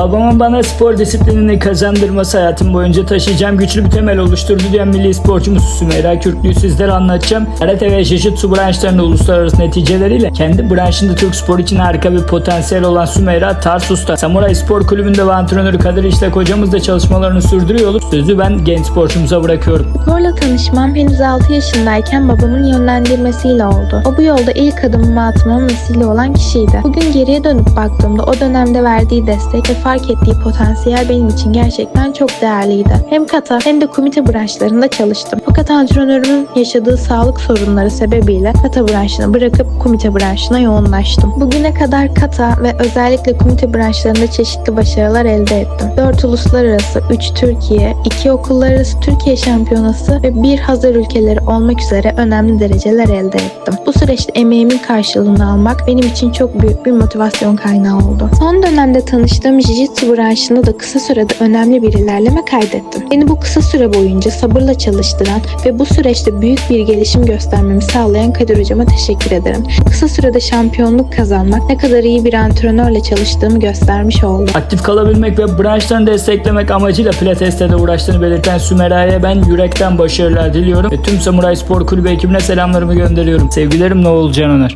Babamın bana spor disiplinini kazandırması hayatım boyunca taşıyacağım güçlü bir temel oluşturdu diyen milli sporcumuz Sümeyra Kürklü'yü sizlere anlatacağım. Karate ve Jiu-Jitsu branşlarında uluslararası neticeleriyle kendi branşında Türk spor için harika bir potansiyel olan Sümeyra Tarsus'ta Samuray Spor Kulübü'nde ve antrenörü Kadir İşlek hocamız da çalışmalarını sürdürüyor sözü ben genç sporcumuza bırakıyorum. Sporla tanışmam henüz 6 yaşındayken babamın yönlendirmesiyle oldu. O bu yolda ilk adımımı atmama vesile olan kişiydi. Bugün geriye dönüp baktığımda o dönemde verdiği destek ve fark ettiği potansiyel benim için gerçekten çok değerliydi. Hem kata hem de komite branşlarında çalıştım. Fakat antrenörümün yaşadığı sağlık sorunları sebebiyle kata branşını bırakıp komite branşına yoğunlaştım. Bugüne kadar kata ve özellikle komite branşlarında çeşitli başarılar elde ettim. 4 uluslararası, 3 Türkiye, 2 okullar arası Türkiye şampiyonası ve bir hazır ülkeleri olmak üzere önemli dereceler elde ettim. Bu süreçte emeğimin karşılığını almak benim için çok büyük bir motivasyon kaynağı oldu. Son dönemde tanıştığım Jiu-Jitsu branşında da kısa sürede önemli bir ilerleme kaydettim. Beni bu kısa süre boyunca sabırla çalıştıran ve bu süreçte büyük bir gelişim göstermemi sağlayan Kadir Hocama teşekkür ederim. Kısa sürede şampiyonluk kazanmak ne kadar iyi bir antrenörle çalıştığımı göstermiş oldu. Aktif kalabilmek ve branşlarını desteklemek amacıyla pilatesle de uğraştığını belirten Sümera'ya ben yürekten başarılar diliyorum ve tüm Samuray Spor Kulübü ekibine selamlarımı gönderiyorum. Sevgilerim ne Can Öner.